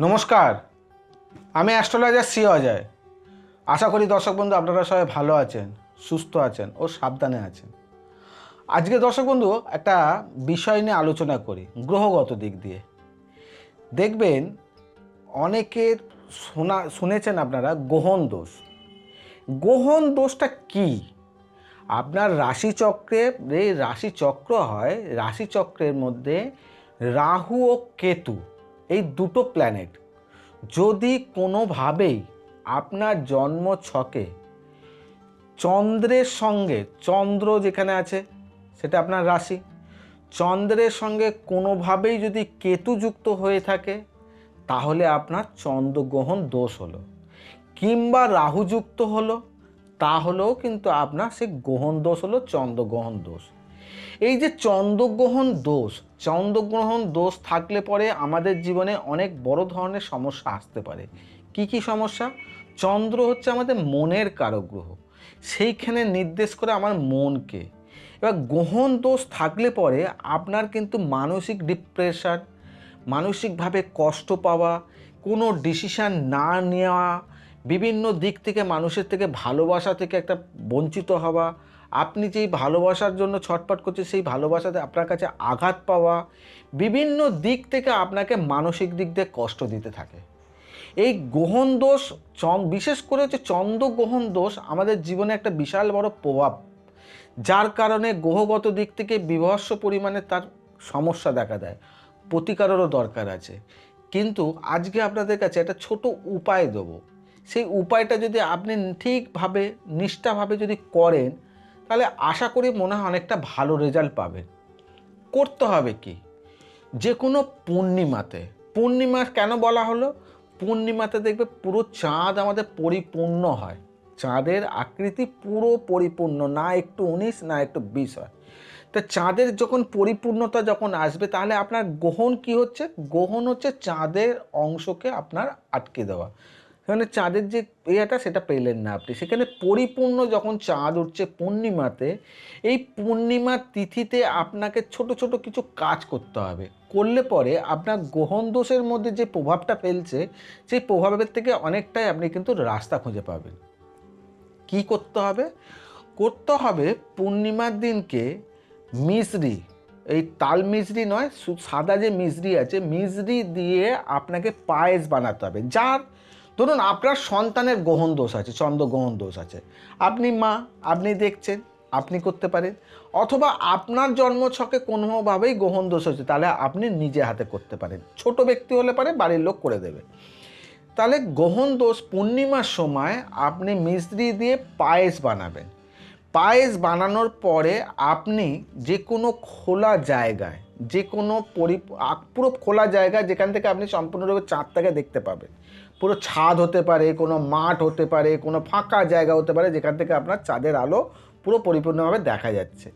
নমস্কার, আমি astrologer C Ajay. আশা করি দর্শক বন্ধু আপনারা সবাই ভালো আছেন, সুস্থ আছেন ও সাবধানে আছেন। আজকে দর্শক বন্ধু একটা বিষয় নিয়ে আলোচনা করি, গ্রহগত দিক দিয়ে। দেখবেন অনেকের শোনা, শুনেছেন আপনারা গ্রহণ দোষ। গ্রহণ দোষটা কি? আপনার রাশিচক্রে, এই রাশিচক্র হয়, রাশিচক্রের মধ্যে রাহু ও কেতু। এই দুটো প্ল্যানেট যদি কোনোভাবেই আপনার জন্ম ছকে চন্দ্রের সঙ্গে, চন্দ্র যেখানে আছে সেটা আপনার রাশি, চন্দ্রের সঙ্গে কোনোভাবেই যদি কেতু যুক্ত হয়ে থাকে, তাহলে আপনার চন্দ্রগ্রহণ দোষ হলো। কিংবা রাহু যুক্ত হলো, তাহলেও কিন্তু আপনার সে গ্রহণ দোষ হলো, চন্দ্রগ্রহণ দোষ। এই যে চন্দ্রগ্রহণ দোষ চন্দ্রগ্রহণ দোষ থাকলে পরে আমাদের জীবনে অনেক বড় ধরনের সমস্যা আসতে পারে। কি কি সমস্যা? চন্দ্র হচ্ছে আমাদের মনের কারক গ্রহ। সেইখানে নির্দেশ করে আমার মনকে। এবার গ্রহণ দোষ থাকলে পরে আপনার কিন্তু মানসিক ডিপ্রেশন মানসিকভাবে কষ্ট পাওয়া, কোনো ডিসিশান না নেওয়া, বিভিন্ন দিক থেকে, মানুষের থেকে ভালোবাসা থেকে একটা বঞ্চিত হওয়া আপনি যেই ভালোবাসার জন্য ছটপট করছে সেই ভালোবাসাতে আপনার কাছে আঘাত পাওয়া বিভিন্ন দিক থেকে আপনাকে মানসিক দিক দিয়ে কষ্ট দিতে থাকে। এই গ্রহণ দোষ চন- বিশেষ করে হচ্ছে চন্দ্রগ্রহণ দোষ আমাদের জীবনে একটা বিশাল বড় প্রভাব। যার কারণে গ্রহগত দিক থেকে বিভৎস পরিমাণে তার সমস্যা দেখা দেয়, প্রতিকারেরও দরকার আছে। কিন্তু আজকে আপনাদের কাছে একটা ছোট উপায় দেবো। সেই উপায়টা যদি আপনি ঠিকভাবে, নিষ্ঠাভাবে যদি করেন তাহলে আশা করি মনে হয় অনেকটা ভালো রেজাল্ট পাবেন করতে হবে কি? যে কোনো পূর্ণিমাতে পূর্ণিমা কেন বলা হলো? পূর্ণিমাতে দেখবে পুরো চাঁদ আমাদের পরিপূর্ণ হয়। চাঁদের আকৃতি পুরো পরিপূর্ণ, না একটু উনিশ, না একটু বিশ হয়। তা চাঁদের যখন পরিপূর্ণতা যখন আসবে, তাহলে আপনার গ্রহণ কি হচ্ছে? গ্রহণ হচ্ছে চাঁদের অংশকে আপনার আটকে দেওয়া। সেখানে চাঁদের যে ইয়েটা সেটা পেলেন না আপনি। সেখানে পরিপূর্ণ যখন চাঁদ উঠছে পূর্ণিমাতে, এই পূর্ণিমার তিথিতে আপনাকে ছোট ছোট কিছু কাজ করতে হবে। করলে পরে আপনার গ্রহণ দোষের মধ্যে যে প্রভাবটা ফেলছে, সেই প্রভাবের থেকে অনেকটাই আপনি কিন্তু রাস্তা খুঁজে পাবেন। কি করতে হবে? করতে হবে পূর্ণিমার দিনকে মিশরি এই তাল মিশরি নয় সাদা যে মিশরি আছে মিশরি দিয়ে আপনাকে পায়েস বানাতে হবে। যার ধরুন আপনার সন্তানের গ্রহণ দোষ আছে, চন্দ্র গ্রহণ দোষ আছে। আপনি মা, আপনি দেখছেন, আপনি করতে পারেন। অথবা আপনার জন্মছকে কোনোভাবেই গ্রহণ দোষ হচ্ছে, তাহলে আপনি নিজে হাতে করতে পারেন। ছোট ব্যক্তি হলে পারে, বাড়ির লোক করে দেবে। তাহলে গ্রহণ দোষ পূর্ণিমার সময় আপনি মিস্ত্রি দিয়ে পায়েস বানাবেন। পায়েস বানানোর পরে আপনি যে কোনো খোলা জায়গায় যে কোনো পরি পুরো খোলা জায়গা যেখান থেকে আপনি সম্পূর্ণরূপে চাঁদটাকে দেখতে পাবেন। পুরো ছাদ হতে পারে, কোনো মাঠ হতে পারে, কোনো ফাঁকা জায়গা হতে পারে যেখান থেকে আপনার চাঁদের আলো পুরো পরিপূর্ণভাবে দেখা যাচ্ছে।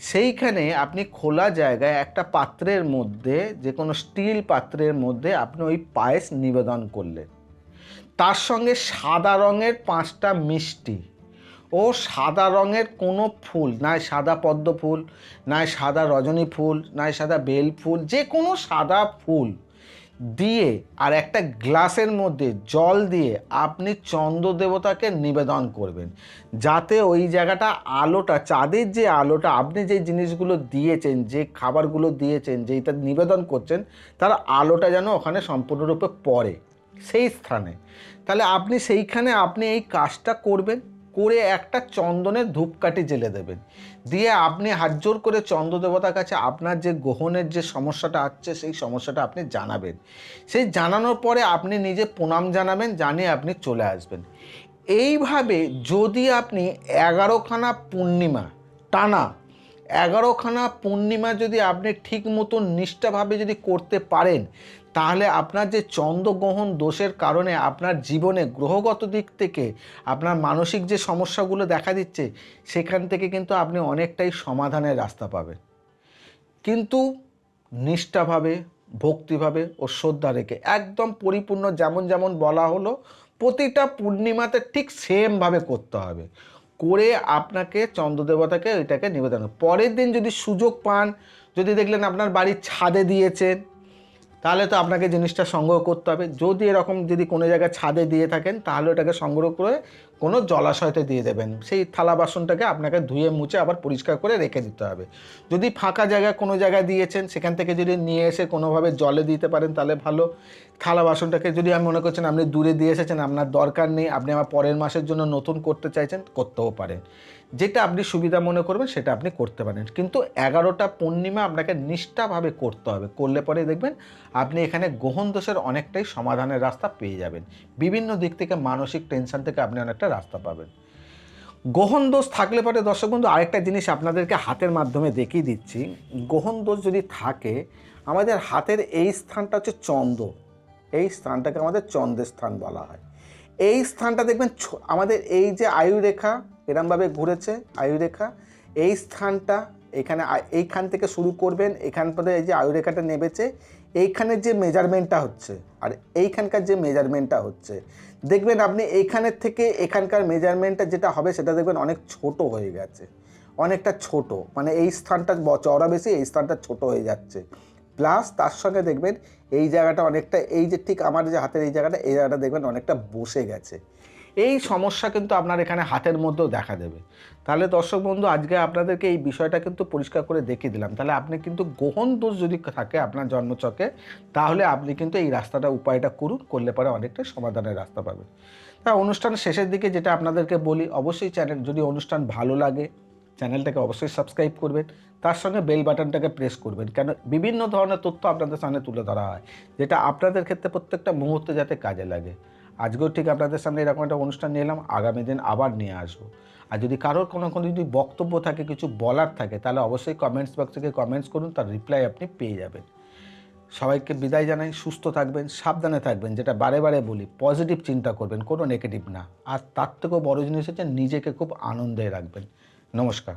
সেইখানে আপনি খোলা জায়গায় একটা পাত্রের মধ্যে, যে কোনো স্টিল পাত্রের মধ্যে আপনি ওই পায়েস নিবেদন করলেন। তার সঙ্গে সাদা রঙের পাঁচটা মিষ্টি ও সাদা রঙের কোনো ফুল নয় সাদা পদ্ম ফুল নয় সাদা রজনী ফুল নয় সাদা বেল ফুল, যে কোনো সাদা ফুল দিয়ে আর একটা গ্লাসের মধ্যে জল দিয়ে আপনি চন্দ্র দেবতাকে নিবেদন করবেন। যাতে ওই জায়গাটা আলোটা, চাঁদের যে আলোটা, আপনি যে জিনিসগুলো দিয়েছেন, যে খাবারগুলো দিয়েছেন যেটা নিবেদন করছেন, তার আলোটা যেন ওখানে সম্পূর্ণরূপে পড়ে সেই স্থানে। তাহলে আপনি সেইখানে আপনি এই কাজটা করবেন। করে একটা চন্দনের ধূপকাঠি জেলে দেবেন। দিয়ে আপনি হাত জোর করে চন্দ্র দেবতার কাছে আপনার যে গ্রহণের যে সমস্যাটা আসছে, সেই সমস্যাটা আপনি জানাবেন। সেই জানানোর পরে আপনি নিজে প্রণাম জানাবেন, জানিয়ে আপনি চলে আসবেন। এইভাবে যদি আপনি এগারোখানা পূর্ণিমা টানা এগারোখানা পূর্ণিমা যদি আপনি ঠিক মতো নিষ্ঠাভাবে যদি করতে পারেন তাহলে আপনার যে চন্দ্রগ্রহণ দোষের কারণে আপনার জীবনে গ্রহগত দিক থেকে আপনার মানসিক যে সমস্যাগুলো দেখা দিচ্ছে, সেখান থেকে কিন্তু আপনি অনেকটাই সমাধানের রাস্তা পাবেন। কিন্তু নিষ্ঠাভাবে, ভক্তিভাবে ও শ্রদ্ধা রেখে একদম পরিপূর্ণ যেমন যেমন বলা হলো, প্রতিটা পূর্ণিমাতে ঠিক সেমভাবে করতে হবে। করে আপনাকে, চন্দ্রদেবতাকে ওইটাকে নিবেদন। পরের দিন যদি সুযোগ পান, যদি দেখলেন আপনার বাড়ির ছাদে দিয়েছেন তাহলে তো আপনাকে জিনিসটা সংগ্রহ করতে হবে। যদি এরকম যদি কোনো জায়গায় ছাদে দিয়ে থাকেন, তাহলে ওটাকে সংগ্রহ করে কোনো জলাশয়তে দিয়ে দেবেন। সেই থালা বাসনটাকে আপনাকে ধুয়ে মুছে আবার পরিষ্কার করে রেখে দিতে হবে। যদি ফাঁকা জায়গায় কোনো জায়গায় দিয়েছেন, সেখান থেকে যদি নিয়ে এসে কোনোভাবে জলে দিতে পারেন, তাহলে ভালো। থালা বাসনটাকে যদি আমি মনে করছেন আপনি দূরে দিয়ে এসেছেন, আপনার দরকার নেই, আপনি আমার পরের মাসের জন্য নতুন করতে চাইছেন, করতেও পারেন। যেটা আপনি সুবিধা মনে করবেন, সেটা আপনি করতে পারেন। কিন্তু এগারোটা পূর্ণিমা আপনাকে নিষ্ঠাভাবে করতে হবে। করলে পরে দেখবেন আপনি এখানে গ্রহণ দোষের অনেকটাই সমাধানের রাস্তা পেয়ে যাবেন। বিভিন্ন দিক থেকে মানসিক টেনশন থেকে আপনি অনেকটা রাস্তা পাবেন। গ্রহণ দোষ থাকলে পরে দর্শক বন্ধু, আরেকটা জিনিস আপনাদেরকে হাতের মাধ্যমে দেখিয়ে দিচ্ছি। গ্রহণ দোষ যদি থাকে, আমাদের হাতের এই স্থানটা হচ্ছে চন্দ্র। এই স্থানটাকে আমাদের চন্দ্রের স্থান বলা হয়। এই স্থানটা দেখবেন আমাদের এই যে আয়ুরেখা এরমভাবে ঘুরেছে, আয়ুরেখা, এই স্থানটা এখানে এইখান থেকে শুরু করবেন, এখান পরে এই যে আয়ুরেখাটা নেবেছে এইখানের যে মেজারমেন্টটা হচ্ছে, আর এইখানকার যে মেজারমেন্টটা হচ্ছে, দেখবেন আপনি এইখানের থেকে এখানকার মেজারমেন্টটা যেটা হবে সেটা দেখবেন অনেক ছোট হয়ে গেছে, অনেকটা ছোট মানে এই স্থানটা চওড়া বেশি, এই স্থানটা ছোট হয়ে যাচ্ছে। প্লাস তার সঙ্গে দেখবেন এই জায়গাটা অনেকটা, এই যে ঠিক আমার যে হাতের এই জায়গাটা এই জায়গাটা দেখবেন অনেকটা বসে গেছে। এই সমস্যা কিন্তু আপনার এখানে হাতের মধ্যেও দেখা দেবে। তাহলে দর্শক বন্ধু, আজকে আপনাদেরকে এই বিষয়টা কিন্তু পরিষ্কার করে দেখিয়ে দিলাম। তাহলে আপনি কিন্তু গ্রহণ দোষ যদি থাকে আপনার জন্মচকে, তাহলে আপনি কিন্তু এই রাস্তাটা উপায়টা করুন, করলে পরে অনেকটা সমাধানের রাস্তা পাবেন। তা অনুষ্ঠানের শেষের দিকে যেটা আপনাদেরকে বলি, অবশ্যই চ্যানেল যদি অনুষ্ঠান ভালো লাগে চ্যানেলটাকে অবশ্যই সাবস্ক্রাইব করবেন। তার সঙ্গে বেল বাটনটাকে প্রেস করবেন। কেন, বিভিন্ন ধরনের তথ্য আপনাদের সামনে তুলে ধরা হয়, যেটা আপনাদের ক্ষেত্রে প্রত্যেকটা মুহূর্তে যাতে কাজে লাগে। আজকেও ঠিক আপনাদের সামনে এরকম একটা অনুষ্ঠান নিয়ে এলাম, আগামী দিন আবার নিয়ে আসব। আর যদি কারোর কোনো কোনো যদি বক্তব্য থাকে, কিছু বলার থাকে, তাহলে অবশ্যই কমেন্টস বক্স থেকে কমেন্টস করুন, তার রিপ্লাই আপনি পেয়ে যাবেন। সবাইকে বিদায় জানাই, সুস্থ থাকবেন, সাবধানে থাকবেন, যেটা বারে বারে বলি পজিটিভ চিন্তা করবেন, কোনো নেগেটিভ না। আর তার থেকেও বড় জিনিস হচ্ছে, নিজেকে খুব আনন্দে রাখবেন। নমস্কার।